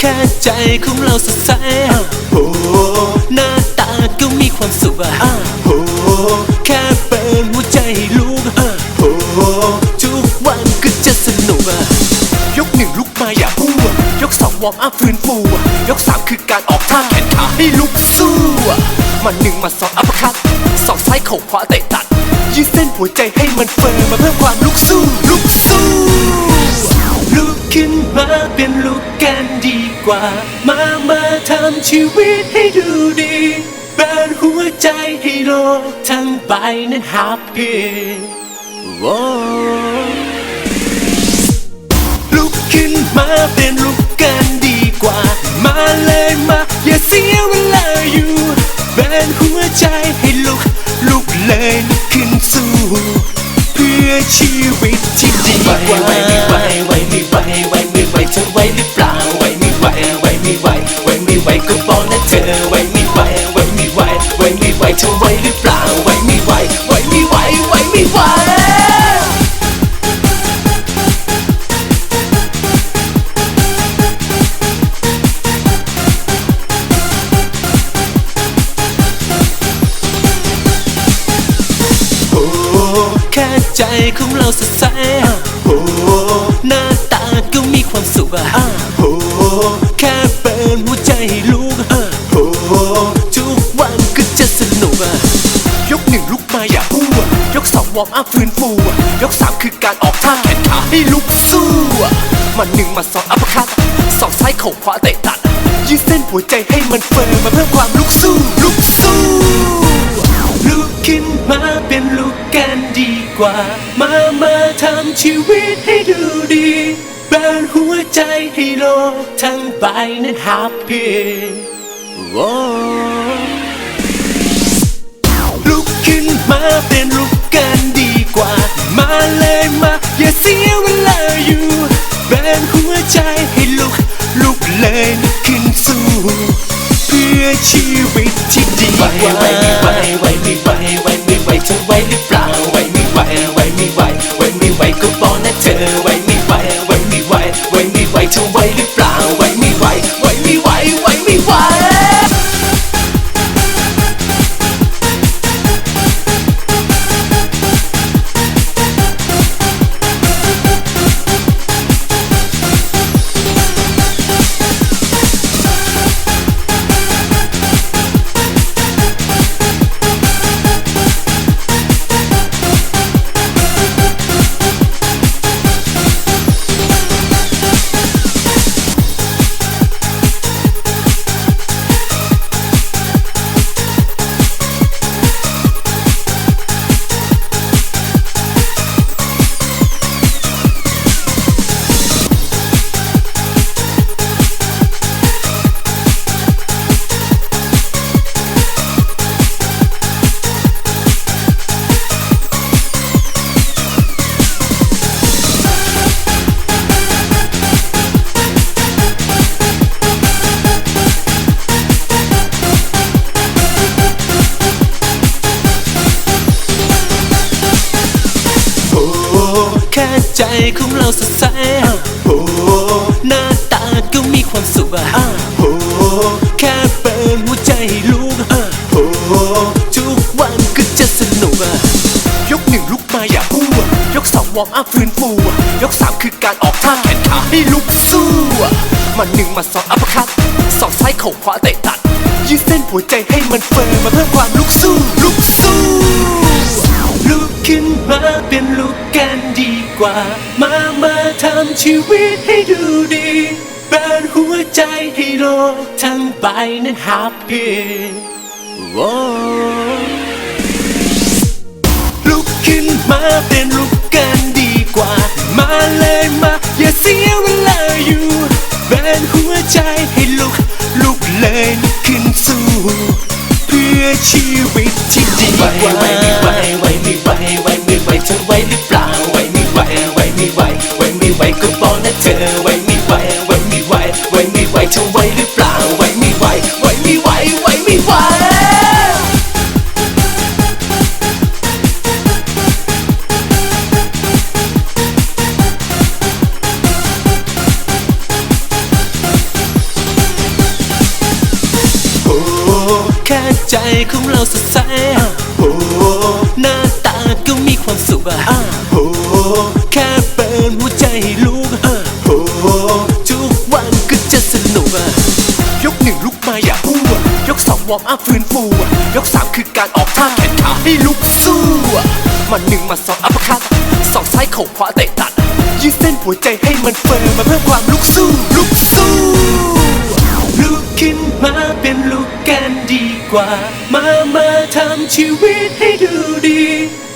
แค่ใจของเราสดใสโอ้หน้าตาก็มีความสุขอะโอ้แค่เปิดหัวใจให้ลูกโอ้ทุกวันก็จะสนุกอะยกหนึ่งลุกมาอย่าพูดยกสองวอร์มอัพฟื้นฟูยกสามคือการออกท่าแขนขาให้ลุกสู้มาหนึ่งมาสองอัพคัตสองซ้ายเข่าขวาเตะตัดยืดเส้นหัวใจให้มันเฟิร์มมาเพิ่มความลุกสู้ลุกสู้ ขึ้นมาเป็นลุกกันดีกว่า มามาทำชีวิตให้ดูดีเปิดหัวใจให้โลกทั้งใบนั้นแฮปปี้ลุกขึ้นมาเป็นลุกกันดีกว่า มาเลยมา อย่าเสียเวลาอยู่เป็นหัวใจให้ลุกลุกเลยลุกขึ้นสู้ พื่อชีวิตที่ดีกว่าไหวไม่ไหวไหวไม่ไหวไหวไม่ไหวเธอไหวหรือเปล่าไหวไม่ไหวไหวไม่ไหวไหวไม่ไหวก็บอกนะเธอ มีความสุขอะโอ้แค่เปิดหัวใจให้ลูกโอ้ทุกวันก็จะสนุกอะยกหนึ่งลุกมาอย่าพูดยกสองวอร์มอัพฟื้นฟูยกสามคือการออกท่าแขนขาให้ลุกสู้มาหนึ่งมาสองอัพคัตสองซ้ายเข่าขวาเตะตัดยืดเส้นหัวใจให้มันเฟิร์มมาเพิ่มความลุกสู้ลุกสู้ลุกขึ้นมาเป็นลุกกันดีกว่า มามาทำชีวิตให้ดูดี เปิดหัวใจให้โลกทั้งใบนั้นฮปปี้ลุกขึ้นมาเป็นลุกกันดีกว่า มาเลยมา อย่าเสียเวลาอยู่เป็นหัวใจให้ลุก ลุกเลยลุกขึ้นสู้ เพื่อชีวิตที่ดีกว่าไหวไม่ไหวไหวไม่ไหวไหวไม่ไหวเธอไหวหรือเปล่าไหวไม่ไหวไหวไม่ไหวไหวไม่ไหวก็บอกนะเธอ ใจของเราสดใสโอ้หน้าตาก็มีความสุขอะโอ้แค่เปิดหัวใจให้ลูกโอ้ทุกวันก็จะสนุกอะยกหนึ่งลุกมาอย่าพูดยกสองวอร์มอัพฟื้นฟูยกสามคือการออกท่าแขนขาให้ลุกสู้มาหนึ่งมาสองอัพคัตสองซ้ายเข่าขวาเตะตัดยืดเส้นหัวใจให้มันเฟิร์มมาเพิ่มความลุกสู้ลุกสู้ลุกขึ้นมาเป็นลุกแก กว่า มามาทำชีวิตให้ดูดีเปิดหัวใจให้โลกทั้งใบนั้นแฮปปี้ลุกขึ้นมาเป็นลุกกันดีกว่า มาเลยมา อย่าเสียเวลาอยู่เป็นหัวใจให้ลุก ลุกเลยลุกขึ้นสู้ เพื่อชีวิตที่ดีกว่า ธอไว้ไม่ไหวไว้ไม่ไหวไว้ไม่ไหวเธอไว้หรือเปล่าไว้ไม่ไหวไว้ไม่ไหวไว้ไม่ไหวโอ้แค่ใจของเราสดใสโอ้หน้าตาก็มีความสุขอะ วอร์มอัพฟื้นฟูยกสามคือการออกท่าแขนขาให้ลุกสู้มาหนึ่งมาสองอัปคัตสองซ้ายเข่าขวาเตะตัดยืดเส้นหัวใจให้มันเฟิร์มมาเพิ่มความลุกสู้ลุกสู้ลุกขึ้นมาเป็นลูกกันดีกว่า มามาทำชีวิตให้ดูดี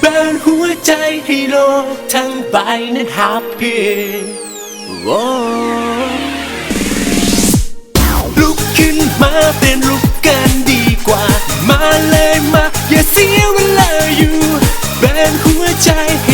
เปิดหัวใจให้โลกทั้งใบนั้นแฮปปี้โอ้ลุก ขึ้นมาเป็นลูกกันดีกว่า มาเลยมา อย่าเสียเวลาอยู่แบนหัวใจให้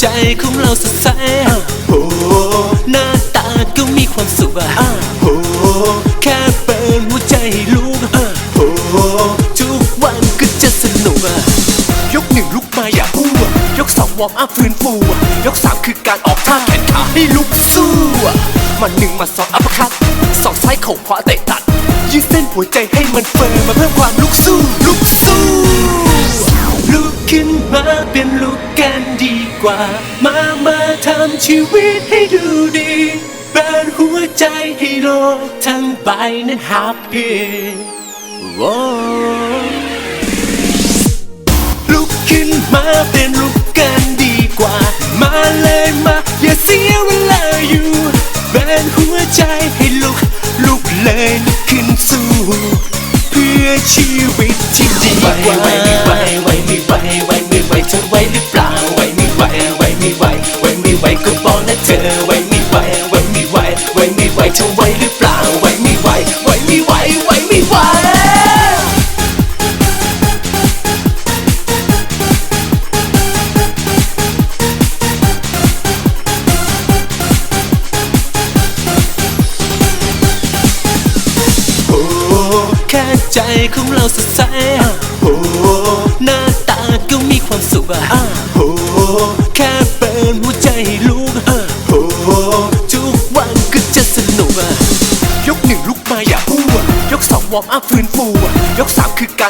ใจของเราสดใสโอ้หน้าตาก็มีความสุขโอ้แค่เปิดหัวใจให้ลูกโอ้ทุกวันก็จะสนุกยกหนึ่งลุกมาอย่าอู้อะยกสองวอร์มอัพฟื้นฟู ยกสามคือการออกท่าแขนขาให้ลุกสู้มาหนึ่งมาสองอัปคัตสองซ้ายเข่าขวาเตะตัดยืดเส้นหัวใจให้มันเฟิร์มมาเพิ่มความลุกสู้ลุกสู้ลุกขึ้นมาเป็น กว่า มามาทำชีวิตให้ดูดีเปิดหัวใจให้โลกทั้งใบนั้นแฮปปี้โลุกขึ้นมาเป็นลูกกันดีกว่า มาเลยมา อย่าเสียเวลาอยู่เปิดหัวใจให้ลุก ลุกเลยลุกขึ้นสู้ เพื่อชีวิตที่ดีไวกว่าไหวไม่ไหวไหวไม่ไหวไหวไม่ไหวเธอไหว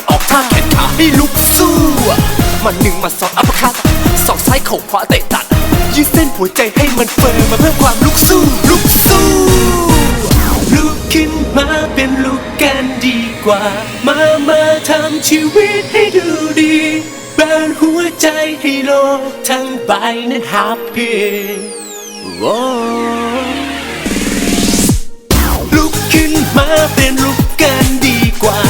การออกท่าแขนขาให้ลุกสู้มาหนึ่งมาสองอัปคัตสองซ้ายเข่าขวาเตะตัดยืดเส้นหัวใจให้มันเฟิร์มมาเพิ่มความลุกสู้ลุกสู้ลุกขึ้นมาเป็นลุกกันดีกว่า มามาทำชีวิตให้ดูดีเปิดหัวใจให้โลกทั้งใบนั้นแฮปปี้โอ้ลุกขึ้นมาเป็นลุกกันดีกว่า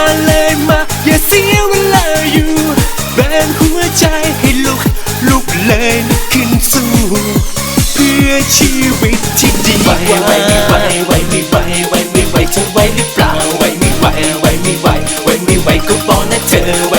มาเลยมา อย่าเสียเวลาอยู่แบงหัวใจให้ลุก ลุกเลยลุกขึ้นสู้ เพื่อชีวิตที่ดีกว่าไหวไม่ไหวไหวไม่ไหวไหวไม่ไหวเธอไหวหรือเปล่าไหวไม่ไหวไหวไม่ไหวไหวไม่ไหวก็บอกนะเธอไหว